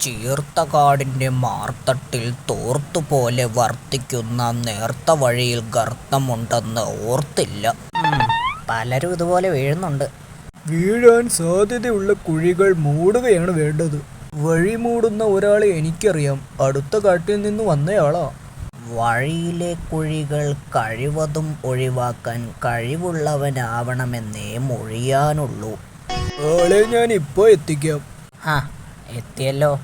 ചീർത്ത കാടിന്റെ മാർത്തട്ടിൽ തോർത്തുപോലെ വർത്തിക്കുന്ന നേർത്ത വഴിയിൽ ഗർത്തമുണ്ടെന്ന് ഓർത്തില്ല. പലരും ഇതുപോലെ വീഴുന്നുണ്ട്. വീഴാൻ സാധ്യതയുള്ള കുഴികൾ മൂടുകയാണ് വേണ്ടത്. വഴി മൂടുന്ന ഒരാളെ എനിക്കറിയാം. അടുത്ത കാട്ടിൽ നിന്ന് വന്നയാളാ. വഴിയിലെ കുഴികൾ കഴിവതും ഒഴിവാക്കാൻ കഴിവുള്ളവനാവണമെന്നേ മൊഴിയാനുള്ളൂ. ആളെ ഞാൻ ഇപ്പോ എത്തിക്കാം. ആ എത്തിയല്ലോ.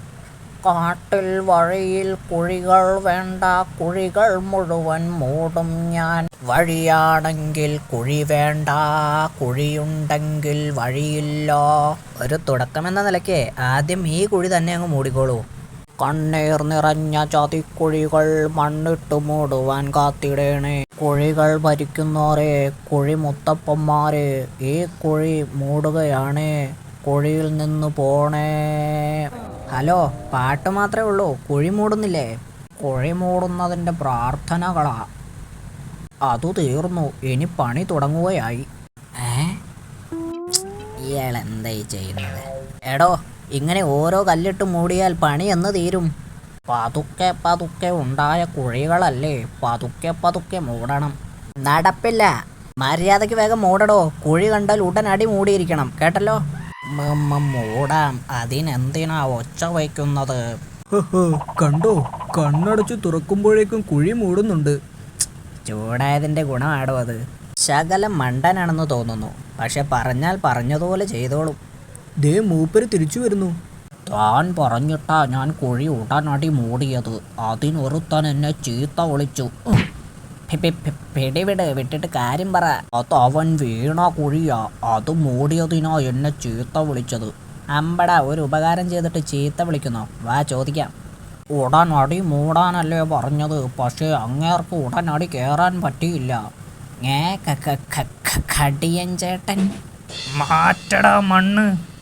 കാട്ടിൽ വഴിയിൽ കുഴികൾ വേണ്ട കുഴികൾ മുഴുവൻ മൂടും ഞാൻ. വഴിയാണെങ്കിൽ കുഴി വേണ്ട കുഴിയുണ്ടെങ്കിൽ വഴിയില്ല. ഒരു തുടക്കം എന്ന നിലയ്ക്ക് ആദ്യം ഈ കുഴി തന്നെ അങ്ങ് മൂടിക്കോളൂ. കണ്ണീർ നിറഞ്ഞ ചതിക്കുഴികൾ മണ്ണിട്ട് മൂടുവാൻ കാത്തിടേണേ. കുഴികൾ ഭരിക്കുന്നോരെ കുഴി മുത്തപ്പന്മാരെ ഈ കുഴി മൂടുകയാണ്. കുഴിയിൽ നിന്ന് പോണേ. ഹലോ പാട്ട് മാത്രമേ ഉള്ളൂ. കുഴി മൂടുന്നില്ലേ? കുഴി മൂടുന്നതിന്റെ പ്രാർത്ഥനകളാ. അതു തീർന്നു. ഇനി പണി തുടങ്ങുകയായി. ഏ? ഇയാൾ എന്തായി ചെയ്യുന്നത്? എടോ ഇങ്ങനെ ഓരോ കല്ലിട്ട് മൂടിയാൽ പണി എന്ന് തീരും. പതുക്കെ പതുക്കെ ഉണ്ടായ കുഴികളല്ലേ പതുക്കെ പതുക്കെ മൂടണം. നടപ്പില്ല. മര്യാദയ്ക്ക് വേഗം മൂടടോ. കുഴി കണ്ടാൽ ഉടനടി മൂടിയിരിക്കണം. കേട്ടല്ലോ? മൂടാം. അതിനെന്തിനാ ഒച്ച വയ്ക്കുന്നത്? കണ്ടോ? കണ്ണടച്ചു തുറക്കുമ്പോഴേക്കും കുഴി മൂടുന്നുണ്ട്. ചൂടായതിന്റെ ഗുണമാണോ അത്. ശകലം മണ്ടനാണെന്ന് തോന്നുന്നു. പക്ഷെ പറഞ്ഞാൽ പറഞ്ഞതുപോലെ ചെയ്തോളും. ദേ മൂപ്പര് തിരിച്ചു വരുന്നു. താൻ പറഞ്ഞിട്ടാ ഞാൻ കുഴി ഉടനടി മൂടിയത്. അതിനൊരുത്തൻ എന്നെ ചീത്ത പി- പിടിവിട് വിട്ടിട്ട് കാര്യം പറ. അത് അവൻ വീണ കുഴിയാ. അത് മൂടിയതിനാ എന്നെ ചീത്ത വിളിച്ചത്. അമ്പട ഒരു ഉപകാരം ചെയ്തിട്ട് ചീത്ത വിളിക്കുന്നോ. വാ ചോദിക്കാം. ഉടനടി മൂടാനല്ലേ പറഞ്ഞത്. പക്ഷേ അങ്ങേർക്ക് ഉടനടി കയറാൻ പറ്റിയില്ല. ഏ കടിയൻ ചേട്ടൻ. മാറ്റടാ മണ്ണ്.